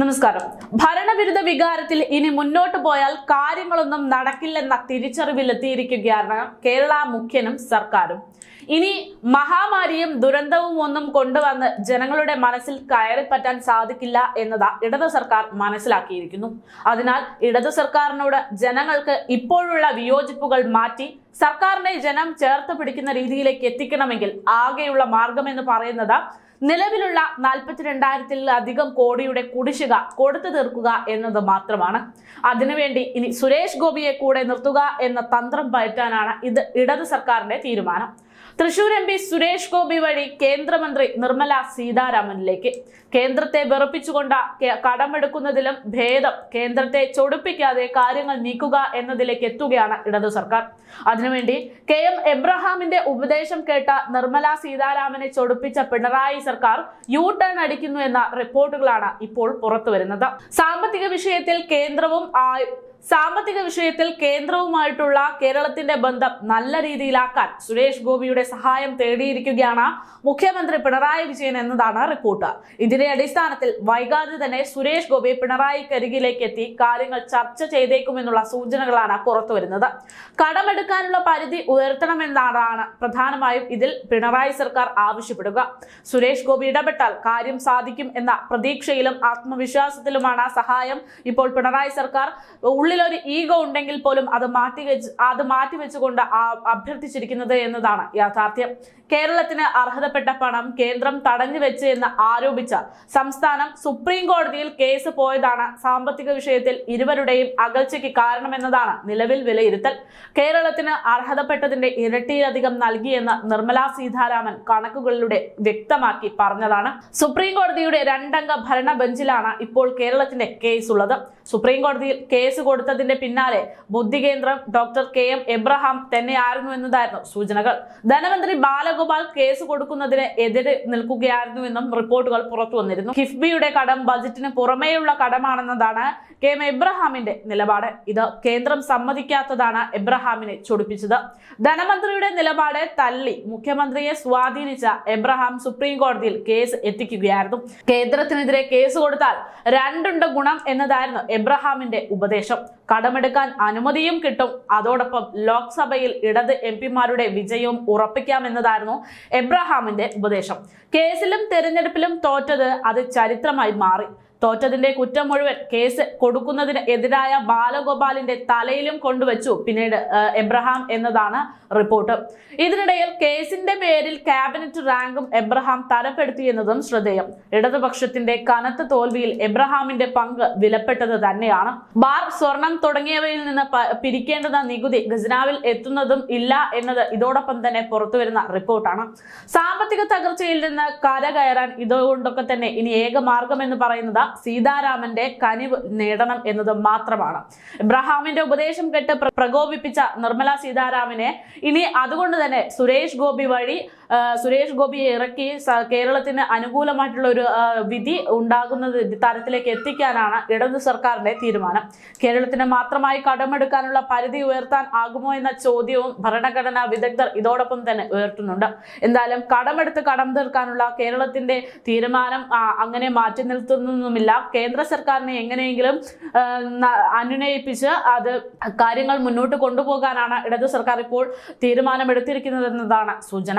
നമസ്കാരം. ഭരണവിരുദ്ധ വികാരത്തിൽ ഇനി മുന്നോട്ട് പോയാൽ കാര്യങ്ങളൊന്നും നടക്കില്ലെന്ന തിരിച്ചറിവിലെത്തിയിരിക്കുകയാണ് കേരള മുഖ്യനും സർക്കാരും. ഇനി മഹാമാരിയും ദുരന്തവും ഒന്നും കൊണ്ടുവന്ന് ജനങ്ങളുടെ മനസ്സിൽ കയറിപ്പറ്റാൻ സാധിക്കില്ല എന്നതാ ഇടതു സർക്കാർ മനസ്സിലാക്കിയിരിക്കുന്നു. അതിനാൽ ഇടതു സർക്കാരിനോട് ജനങ്ങൾക്ക് ഇപ്പോഴുള്ള വിയോജിപ്പുകൾ മാറ്റി സർക്കാരിനെ ജനം ചേർത്ത് പിടിക്കുന്ന രീതിയിലേക്ക് എത്തിക്കണമെങ്കിൽ ആകെയുള്ള മാർഗം എന്ന് പറയുന്നത് നിലവിലുള്ള നാൽപ്പത്തിരണ്ടായിരത്തിലധികം കോടിയുടെ കുടിശ്ശിക കൊടുത്തു തീർക്കുക എന്നത് മാത്രമാണ്. അതിനുവേണ്ടി ഇനി സുരേഷ് ഗോപിയെ കൂടെ നിർത്തുക എന്ന തന്ത്രം പയറ്റാനാണ് ഇത് ഇടത് സർക്കാരിന്റെ തീരുമാനം. തൃശൂർ എം പി സുരേഷ് ഗോപി വഴി കേന്ദ്രമന്ത്രി നിർമ്മല സീതാരാമനിലേക്ക്. കേന്ദ്രത്തെ വെറുപ്പിച്ചുകൊണ്ട് കടമെടുക്കുന്നതിലും ഭേദം കേന്ദ്രത്തെ ചൊടിപ്പിക്കാതെ കാര്യങ്ങൾ നീക്കുക എന്നതിലേക്ക് എത്തുകയാണ് ഇടതു സർക്കാർ. അതിനുവേണ്ടി കെ എം എബ്രഹാമിന്റെ ഉപദേശം കേട്ട നിർമ്മല സീതാരാമനെ ചൊടിപ്പിച്ച പിണറായി സർക്കാർ യു ടേൺ അടിക്കുന്നു എന്ന റിപ്പോർട്ടുകളാണ് ഇപ്പോൾ പുറത്തുവരുന്നത്. സാമ്പത്തിക വിഷയത്തിൽ കേന്ദ്രവും സാമ്പത്തിക വിഷയത്തിൽ കേന്ദ്രവുമായിട്ടുള്ള കേരളത്തിന്റെ ബന്ധം നല്ല രീതിയിലാക്കാൻ സുരേഷ് ഗോപിയുടെ സഹായം തേടിയിരിക്കുകയാണ് മുഖ്യമന്ത്രി പിണറായി വിജയൻ എന്നതാണ് റിപ്പോർട്ട്. ഇതിന്റെ അടിസ്ഥാനത്തിൽ വൈകാതെ തന്നെ സുരേഷ് ഗോപി പിണറായി കരികിലേക്ക് എത്തി കാര്യങ്ങൾ ചർച്ച ചെയ്തേക്കുമെന്നുള്ള സൂചനകളാണ് പുറത്തുവരുന്നത് കടമെടുക്കാനുള്ള പരിധി ഉയർത്തണമെന്നാണ് പ്രധാനമായും ഇതിൽ പിണറായി സർക്കാർ ആവശ്യപ്പെടുക. സുരേഷ് ഗോപി ഇടപെട്ടാൽ കാര്യം സാധിക്കും എന്ന പ്രതീക്ഷയിലും ആത്മവിശ്വാസത്തിലുമാണ് സഹായം. ഇപ്പോൾ പിണറായി സർക്കാർ ഉള്ളിലൊരു ഈഗോ ഉണ്ടെങ്കിൽ പോലും അത് മാറ്റി വെച്ച് അത് മാറ്റി വെച്ചുകൊണ്ട് അഭ്യർത്ഥിച്ചിരിക്കുന്നത് എന്നതാണ് യാഥാർത്ഥ്യം. കേരളത്തിന് അർഹതപ്പെട്ട പണം കേന്ദ്രം തടഞ്ഞു വെച്ച് എന്ന് ആരോപിച്ച സംസ്ഥാനം സുപ്രീം കോടതിയിൽ കേസ് പോയതാണ് സാമ്പത്തിക വിഷയത്തിൽ ഇരുവരുടെയും അകൽച്ചയ്ക്ക് കാരണമെന്നതാണ് നിലവിൽ വിലയിരുത്തൽ. കേരളത്തിന് അർഹതപ്പെട്ടതിന്റെ ഇരട്ടിയിലധികം നൽകിയെന്ന് നിർമ്മലാ സീതാരാമൻ കണക്കുകളിലൂടെ വ്യക്തമാക്കി പറഞ്ഞതാണ്. സുപ്രീം കോടതിയുടെ രണ്ടംഗ ഭരണ ബെഞ്ചിലാണ് ഇപ്പോൾ കേരളത്തിന്റെ കേസ് ഉള്ളത് സുപ്രീം കോടതിയിൽ കേസ് കൊടുത്തതിന്റെ പിന്നാലെ ബുദ്ധി കേന്ദ്രം ഡോക്ടർ കെ എം എബ്രഹാം തന്നെയായിരുന്നു എന്നതായിരുന്നു സൂചനകൾ. ധനമന്ത്രി ബാലഗോപാൽ കേസ് കൊടുക്കുന്നതിന് എതിരെ നിൽക്കുകയായിരുന്നുവെന്നും റിപ്പോർട്ടുകൾ പുറത്തു വന്നിരുന്നു. കിഫ്ബിയുടെ കടം ബജറ്റിന് പുറമേയുള്ള കടമാണെന്നതാണ് കെ എം എബ്രഹാമിന്റെ നിലപാട്. ഇത് കേന്ദ്രം സമ്മതിക്കാത്തതാണ് എബ്രഹാമിനെ ചൊടിപ്പിച്ചത്. ധനമന്ത്രിയുടെ നിലപാട് തള്ളി മുഖ്യമന്ത്രിയെ സ്വാധീനിച്ച എബ്രഹാം സുപ്രീം കോടതിയിൽ കേസ് എത്തിക്കുകയായിരുന്നു. കേന്ദ്രത്തിനെതിരെ കേസ് കൊടുത്താൽ രണ്ടുണ്ട് ഗുണം എന്നതായിരുന്നു എബ്രഹാമിന്റെ ഉപദേശം. കടമെടുക്കാൻ അനുമതിയും കിട്ടും. അതോടൊപ്പം ലോക്സഭയിൽ ഇടത് എം പിമാരുടെ വിജയവും ഉറപ്പിക്കാമെന്നതായിരുന്നു എബ്രഹാമിന്റെ ഉപദേശം. കേസിലും തെരഞ്ഞെടുപ്പിലും തോറ്റത് അത് ചരിത്രമായി മാറി. തോറ്റതിന്റെ കുറ്റം മുഴുവൻ കേസ് കൊടുക്കുന്നതിന് എതിരായ ബാലഗോപാലിന്റെ തലയിലും കൊണ്ടുവച്ചു. പിന്നീട് എബ്രഹാം എന്നതാണ് റിപ്പോർട്ട്. ഇതിനിടയിൽ കേസിന്റെ പേരിൽ ക്യാബിനറ്റ് റാങ്കും എബ്രഹാം തരപ്പെടുത്തിയെന്നതും ശ്രദ്ധേയം. ഇടതുപക്ഷത്തിന്റെ കനത്ത തോൽവിയിൽ എബ്രഹാമിന്റെ പങ്ക് വിലപ്പെട്ടത് തന്നെയാണ്. ബാർ സ്വർണം തുടങ്ങിയവയിൽ നിന്ന് പിരിക്കേണ്ടുന്ന നികുതി ഖജനാവിൽ എത്തുന്നതും ഇല്ല എന്നത് ഇതോടൊപ്പം തന്നെ പുറത്തുവരുന്ന റിപ്പോർട്ടാണ്. സാമ്പത്തിക തകർച്ചയിൽ നിന്ന് കരകയറാൻ ഇതുകൊണ്ടൊക്കെ തന്നെ ഇനി ഏക മാർഗം എന്ന് പറയുന്നത് സീതാരാമന്റെ കനിവ് നേടണം എന്നത് മാത്രമാണ്. ഇബ്രഹാമിന്റെ ഉപദേശം കേട്ട് പ്രകോപിപ്പിച്ച നിർമ്മല സീതാരാമനെ ഇനി അതുകൊണ്ട് തന്നെ സുരേഷ് ഗോപി വഴി സുരേഷ് ഗോപിയെ ഇറക്കി കേരളത്തിന് അനുകൂലമായിട്ടുള്ള ഒരു വിധി ഉണ്ടാകുന്ന തരത്തിലേക്ക് എത്തിക്കാനാണ് ഇടതു സർക്കാരിന്റെ തീരുമാനം. കേരളത്തിന് മാത്രമായി കടമെടുക്കാനുള്ള പരിധി ഉയർത്താൻ ആകുമോ എന്ന ചോദ്യവും ഭരണഘടനാ വിദഗ്ധർ ഇതോടൊപ്പം തന്നെ ഉയർത്തുന്നുണ്ട്. എന്തായാലും കടമെടുത്ത് കടം തീർക്കാനുള്ള കേരളത്തിന്റെ തീരുമാനം അങ്ങനെ മാറ്റി നിർത്തുന്നൊന്നുമില്ല കേന്ദ്ര സർക്കാരിനെ എങ്ങനെയെങ്കിലും അനുനയിപ്പിച്ച് അത് കാര്യങ്ങൾ മുന്നോട്ട് കൊണ്ടുപോകാനാണ് ഇടതു സർക്കാർ ഇപ്പോൾ തീരുമാനമെടുത്തിരിക്കുന്നതെന്നതാണ് സൂചന.